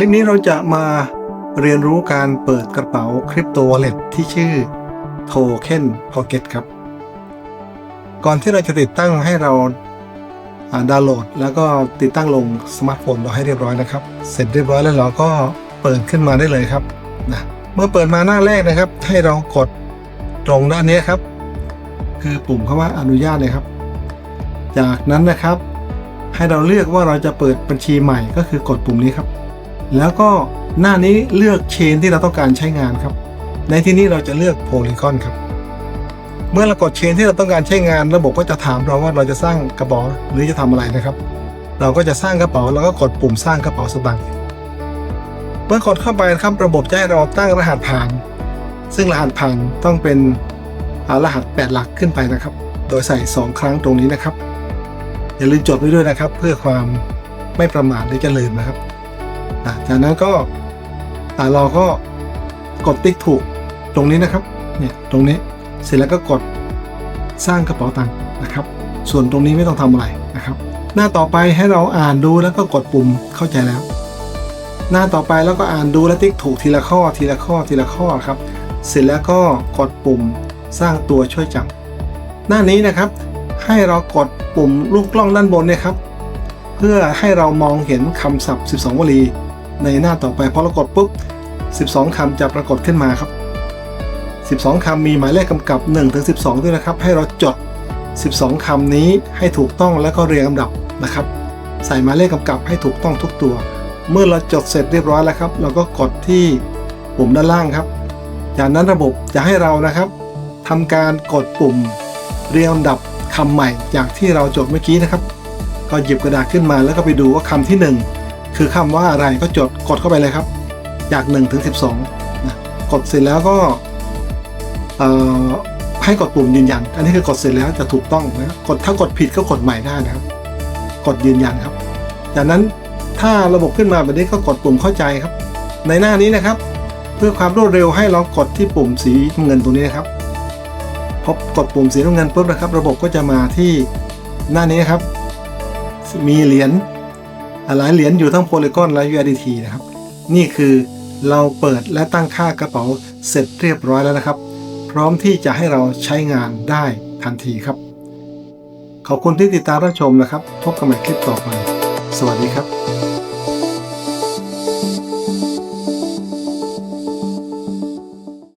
ลิปนี้เราจะมาเรียนรู้การเปิดกระเป๋าคริปโตวอลเล็ตที่ชื่อ Token Pocket ครับ ก่อนที่เราจะติดตั้งให้เราอ่าดาวน์โหลด แล้วก็ติดตั้งลงสมาร์ทโฟนเราให้เรียบร้อยนะครับ เสร็จเรียบร้อยแล้วเราก็เปิดขึ้นมาได้เลยครับนะเมื่อเปิดมาหน้าแรกนะครับ ให้เรากดตรงด้านนี้ครับ คือปุ่มคำว่าอนุญาตเลยครับ จากนั้นนะครับ ให้เราเลือกว่าเราจะเปิดบัญชีใหม่ก็คือกดปุ่มนี้ครับ แล้วก็หน้านี้เลือกเชนที่เราต้องการใช้งานครับ ในที่นี้เราจะเลือกโพลีกอนครับ เมื่อเรากดเชนที่เราต้องการใช้งาน ระบบก็จะถามเราว่าเราจะสร้างกระเป๋าหรือจะทำอะไรนะครับ เราก็จะสร้างกระเป๋าแล้วก็กดปุ่มสร้างกระเป๋าสตางค์เมื่อกดเข้าไปครับระบบจะให้เราตั้งรหัสผ่าน ซึ่งรหัสผ่านต้องเป็นรหัส 8 หลักขึ้นไปนะครับ โดยใส่ 2 ครั้งตรงนี้นะครับ อย่าลืมจดไว้ด้วยนะครับ เพื่อความไม่ประมาทหรือจะลืมนะครับ จากนั้นก็เราก็กดติ๊กถูกตรงนี้นะครับเนี่ยตรงนี้เสร็จแล้วก็กดสร้างกระเป๋าตังค์นะครับ ส่วนตรงนี้ไม่ต้องทำอะไรนะครับ หน้าต่อไปให้เราอ่านดูแล้วก็กดปุ่มเข้าใจแล้ว หน้าต่อไปแล้วก็อ่านดูและติ๊กถูกทีละข้อทีละข้อทีละข้อครับ เสร็จแล้วก็กดปุ่มสร้างตัวช่วยจับหน้านี้นะครับ ให้เรากดปุ่มลูกกล้องด้านบนเนี่ยครับ เพื่อให้เรามองเห็นคำศัพท์ 12 วลี ในหน้าต่อไปพอเรากดปุ๊บ 12 คำจะปรากฏขึ้นมาครับ 12 คำมีหมายเลขกำกับ1ถึง12 ด้วยนะครับ ให้เราจด 12 คำนี้ให้ถูกต้องแล้วก็เรียงลำดับนะครับ ใส่หมายเลขกำกับให้ถูกต้องทุกตัว เมื่อเราจดเสร็จเรียบร้อยแล้วครับ เราก็กดที่ปุ่มด้านล่างครับ จากนั้นระบบจะให้เรานะครับทำการกดปุ่มเรียงลำดับคำใหม่จากที่เราจดเมื่อกี้นะครับ ก็หยิบกระดาษขึ้นมาแล้วก็ไปดูว่าคำที่ 1 คือคำว่าอะไรก็จดกดเข้าไปเลยครับ จาก1ถึง12นะกดเสร็จแล้วก็เอ่อให้กดปุ่มยืนยัน อันนี้คือกดเสร็จแล้วจะถูกต้องนะกดถ้ากดผิดก็กดใหม่ได้นะครับ กดยืนยันครับ จากนั้นถ้าระบบขึ้นมาแบบนี้ก็กดปุ่มเข้าใจครับ ในหน้านี้นะครับ เพื่อความรวดเร็วให้เรากดที่ปุ่มสีเงินตรงนี้นะครับพอกดปุ่มสีน้ำเงินปุ๊บนะครับ ระบบก็จะมาที่หน้านี้นะครับ มีเหรียญหลายเหรียญอยู่ทั้งโพลีกอนและ UIDT นะครับ นี่คือเราเปิดและตั้งค่ากระเป๋าเสร็จเรียบร้อยแล้วนะครับ พร้อมที่จะให้เราใช้งานได้ทันทีครับ ขอบคุณที่ติดตามรับชมนะครับ พบกันใหม่คลิปต่อไป สวัสดีครับ